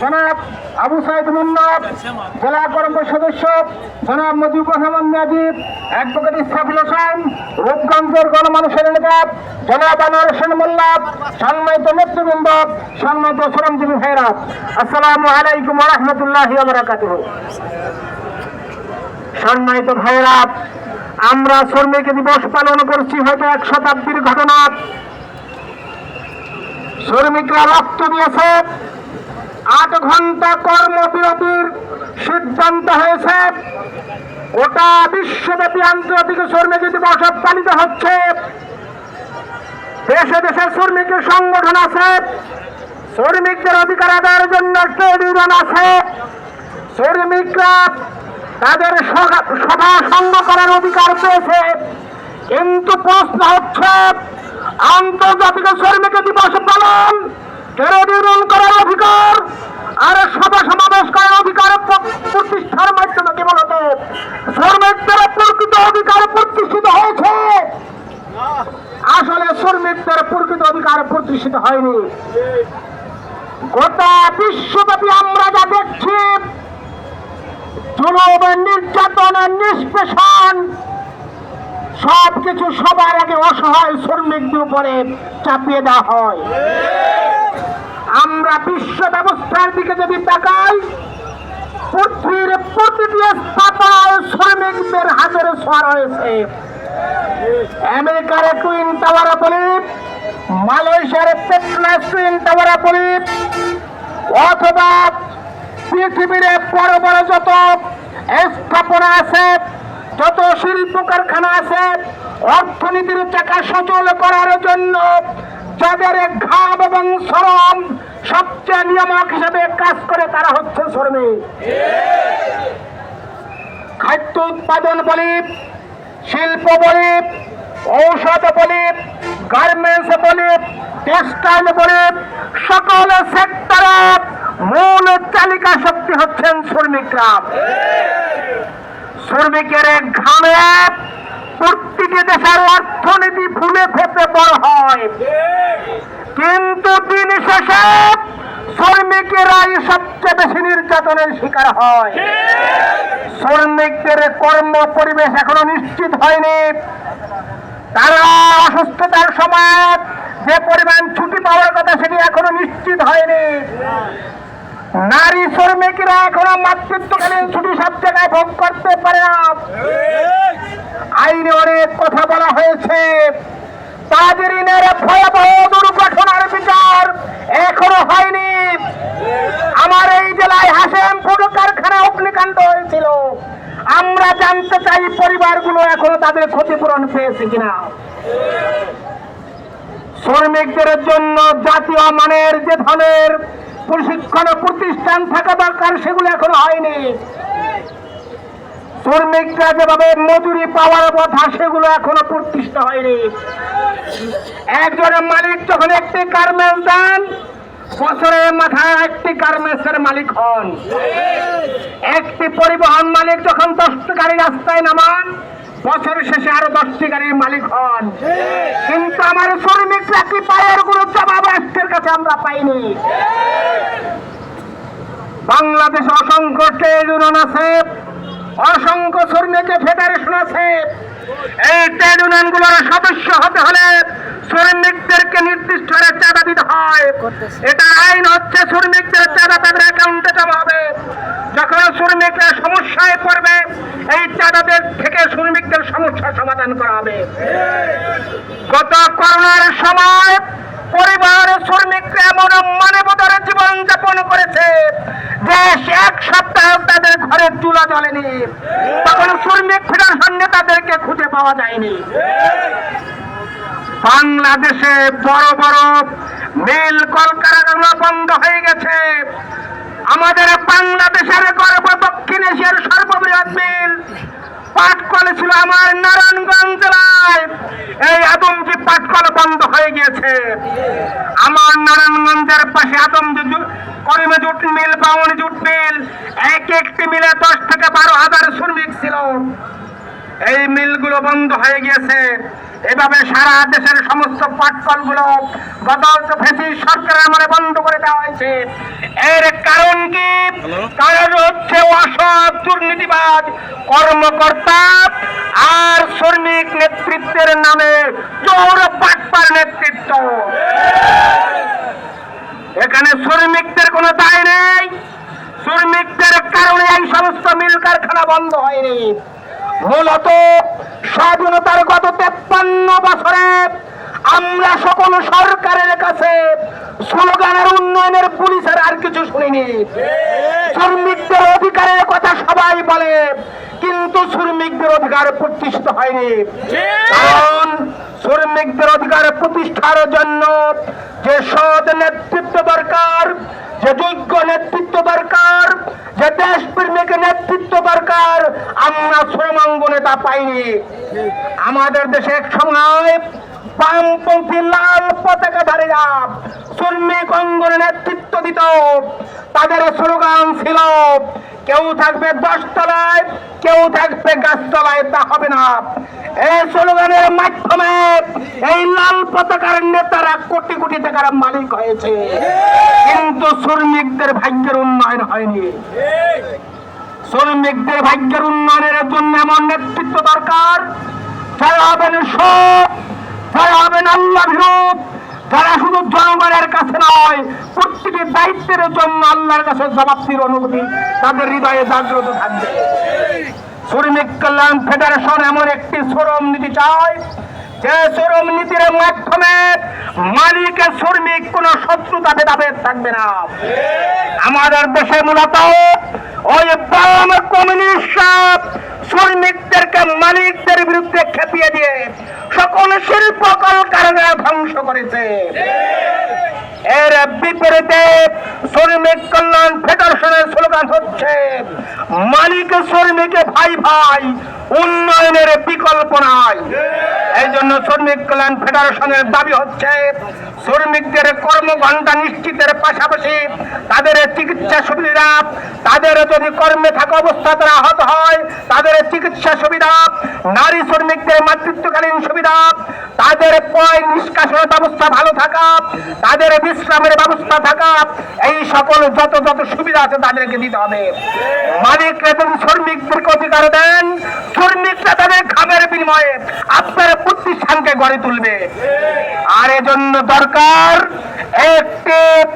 জনাব আবু সাইদ মুন্নব, জেলা কর্ম সদস্য, জনাব মুজিবুর রহমান নাজিব অ্যাডভোকেট ইসরাফিল হোসেন, রূপগঞ্জের গণমানুষের নেতা, জনাব আনোয়ার হোসেন মোল্লা, সম্মানিত নেতৃবৃন্দ, সম্মানিত শ্রমজীবী ভাইরা, আসসালামু আলাইকুম রহমতুল্লাহ বারাকাতুহ। সম্মানিত ভাইরা, আমরা শ্রমিক দিবস পালন করছি হয়তো এক শতাব্দীর ঘটনা। শ্রমিকরা রক্ত দিয়েছে আট ঘণ্টা কর্মবিরতির সিদ্ধান্ত হয়েছে। গোটা বিশ্বব্যাপী আন্তর্জাতিক শ্রমিক দিবস পালিত হচ্ছে। দেশে দেশে শ্রমিকের সংগঠন আছে। শ্রমিকদের অধিকার আদায়ের জন্য ট্রেড ইউনিয়ন আছে। শ্রমিকরা তাদের সভা- সভা সঙ্গ করার অধিকার পেয়েছে। কিন্তু প্রশ্ন হচ্ছে, আন্তর্জাতিক শ্রমিক দিবস পালন ট্রেড করার অধিকার আর সভা সমাবেশ করার অধিকার প্র- প্রতিষ্ঠার মাধ্যমে কি বলতো? শ্রমিকদের প্রকৃত অধিকার প্রতিষ্ঠিত হয়েছে। আসলে শ্রমিকদের প্রকৃত অধিকার প্রতিষ্ঠিত হয়নি। গোটা বিশ্বব্যাপী আমরা যা দেখছি জুলুমের নির্যাতনের নিষ্পেষণ, সবকিছু সবার আগে অসহায় শ্রমিকদের উপরে চাপিয়ে দেওয়া হয়। আমরা বিশ্ব ব্যবস্থার দিকে যদি তাকাই, পৃথিবীর প্রতিটি স্থাপনায় শ্রমিকদের হাতের ছোঁয়া রয়েছে। আমেরিকার টুইন টাওয়ার বলি মালয়েশিয়ার পেট্রাস টুইন টাওয়ার বলি অথবা পৃথিবীর বড় বড় যত স্থাপনা আছে, যত শিল্প কারখানা আছে, অর্থনীতির চাকা সচল করার জন্য যাদের ঘাম এবং শ্রম সবচেয়ে নিয়ামক হিসেবে কাজ করে তারা হচ্ছে শ্রমিক খাদ্য উৎপাদন বলি শিল্প বলি ঔষধ বলি গার্মেন্টস বলি টেক্সটাইল বলি সকল সেক্টরে মূল চালিকা শক্তি হচ্ছেন শ্রমিকরা। শ্রমিকের ঘামে প্রতিটি দেশের অর্থনীতি ফুলে ফেপে বড় হয়। কিন্তু দিন শেষে শ্রমিকেরাই সবচেয়ে বেশি নির্যাতনের শিকার হয়। শ্রমিকদের কর্ম পরিবেশ এখনও নিশ্চিত হয়নি। তারা অসুস্থতার সময় যে পরিমাণ ছুটি পাওয়ার কথা সেটি এখনও নিশ্চিত হয়নি। নারী শ্রমিকরা এখনও মাতৃত্বকালীন ছুটি সব জায়গায় ভোগ করতে পারে না। আইনে অনেক কথা বলা হয়েছে। তাদের ঋণের ভয়াবহ বিচার এখনও হয়নি। আমার এই জেলায় হাসেমপুর কারখানা অগ্নিকাণ্ড হয়েছিল। আমরা জানতে চাই পরিবারগুলো এখনও তাদের ক্ষতিপূরণ পেয়েছে কিনা। শ্রমিকদের জন্য জাতীয় মানের যে ধরনের প্রশিক্ষণ প্রতিষ্ঠান থাকা দরকার, সেগুলো এখনও হয়নি। শ্রমিকরা যেভাবে মজুরি পাওয়ার কথা, সেগুলো এখনও প্রতিষ্ঠা হয়নি। একজন মালিক যখন একটি গার্মেন্টস দেন, বছরের মাথায় একটি গার্মেন্টসের মালিক হন। একটি পরিবহন মালিক যখন দশটি গাড়ি রাস্তায় নামান, বছরের শেষে আরও দশটি গাড়ির মালিক হন। কিন্তু আমার শ্রমিকরা কি পায়েরগুলো জবাব রাষ্ট্রের কাছে আমরা পাইনি? বাংলাদেশে অসংখ্য ট্রেড ইউনিয়ন আছে অসংখ্য শ্রমিক ফেডারেশন আছে এই ট্রেড ইউনিয়নগুলোর সদস্য হতে হলে শ্রমিকদেরকে নির্দিষ্ট হারে চাঁদা দিতে হয়। এটা আইন হচ্ছে শ্রমিকদের চাঁদা তাদের অ্যাকাউন্টে জমা হবে। যখন শ্রমিকরা সমস্যায় পড়বে এই চাঁদাদের থেকে শ্রমিকদের সমস্যার সমাধান করা হবে। গত করোনার সময় পরিবার শ্রমিকরা এমন মানবতার জীবন যাপন করেছে। যে এক সপ্তাহ তাদের ঘরে চুলা জ্বলেনি। তখন শ্রমিক ফেডারেশন তাদেরকে খুঁজে পাওয়া যায়নি। বাংলাদেশে বড় বড় মিল কলকারখানা বন্ধ হয়ে গেছে। আমাদের বাংলাদেশের গর্ব দক্ষিণ এশিয়ার সর্ববৃহৎ মিল পাটকল ছিল আমার নারায়ণগঞ্জ জেলায় এই আদমজি পাটকল বন্ধ হয়ে গিয়েছে। আমার নারায়ণগঞ্জের পাশে আতঙ্ক করিমে জুট মিল, বাউনি জুট মিল, এক একটি মিলে দশ থেকে বারো হাজার শ্রমিক ছিল। এই মিলগুলো বন্ধ হয়ে গিয়েছে। এভাবে সারা দেশের সমস্ত পাটকলগুলো গত ফেসি সরকারের আমলে বন্ধ করে দেওয়া হয়েছে। এর কারণ কি? কারণ হচ্ছে অসৎ দুর্নীতিবাজ কর্মকর্তা আর শ্রমিক নেতৃত্বের নামে চৌর পাটপার নেতৃত্ব। এখানে শ্রমিকদের কোনো দায় নেই। শ্রমিকদের কারণে এই সমস্ত মিল কারখানা বন্ধ হয়নি। মূলত স্বাধীনতার গত তেপ্পান্ন বছরে আমরা সকল সরকারের কাছে স্লোগানের উন্নয়নের পুলিশের আর কিছু শুনিনি। শ্রমিকদের অধিকারের কথা সবাই বলে, কিন্তু শ্রমিকদের অধিকার প্রতিষ্ঠিত হয়নি। কারণ শ্রমিকদের অধিকার প্রতিষ্ঠার জন্য যে সৎ নেতৃত্ব দরকার, যে যোগ্য নেতৃত্ব দরকার, যে দেশপ্রেমিক নেতৃত্ব দরকার, আমরা শ্রমাঙ্গনে তা পাইনি। আমাদের দেশে এক সময় বামপন্থী লাল পতাকা ধারীরা শ্রমিক অঙ্গনে নেতৃত্ব দিত। তাদের স্লোগান ছিল, কেউ থাকবে দশতলায়, কেউ থাকবে গাছতলায়, তা হবে না। এই স্লোগানের মাধ্যমে এই লাল পতাকার নেতারা কোটি কোটি টাকার মালিক হয়েছে। কিন্তু শ্রমিকদের ভাগ্যের উন্নয়ন হয়নি। শ্রমিকদের ভাগ্যের উন্নয়নের জন্য এমন নেতৃত্ব দরকার। সৎ যারা হবেন আল্লাহ বিরূপ যারা শুধু জনগণের কাছে নয় প্রত্যেকটি দায়িত্বের জন্য আল্লাহর কাছে জবাবদির অনুভূতি। তাদের হৃদয়ে জাগ্রত থাকবে। শ্রমিক কল্যাণ ফেডারেশন এমন একটি শ্রম নীতি চায়, যে শ্রম নীতির মাধ্যমে মালিকের শ্রমিক কোন শত্রুতা ভেদাভেদ থাকবে না। আমাদের দেশে মূলত ওই বাম কমিউনিস্ট শ্রমিকদেরকে, মালিকদের বিরুদ্ধে খেপিয়ে দিয়ে সকল শিল্প কলকারখানা ধ্বংস করেছে। এর বিপরীতে শ্রমিক কল্যাণ ফেডারেশনের স্লোগান হচ্ছে, মালিক শ্রমিকে ভাই ভাই, উন্নয়নের বিকল্প নাই। এই জন্য শ্রমিক কল্যাণ ফেডারেশনের দাবি হচ্ছে, শ্রমিকদের কর্মঘণ্টা নিশ্চিতের পাশাপাশি তাদের চিকিৎসা সুবিধা, তাদের যদি কর্মে থাকা অবস্থা তারা আহত হয়, তাদের চিকিৎসা সুবিধা, নারী শ্রমিকদের মাতৃত্বকালীন সুবিধা, তাদের পয় নিষ্কাশনের ব্যবস্থা ভালো থাকা, তাদের বিশ্রামের ব্যবস্থা থাকা, এই সকল যত যত সুবিধা আছে তাদেরকে দিতে হবে। মালিকরা যদি শ্রমিকদেরকে অধিকার দেন, শ্রমিকরা তাদের খামের বিনিময়ে আপনার প্রতিষ্ঠানকে গড়ে তুলবে। আর এজন্য দরকার একটি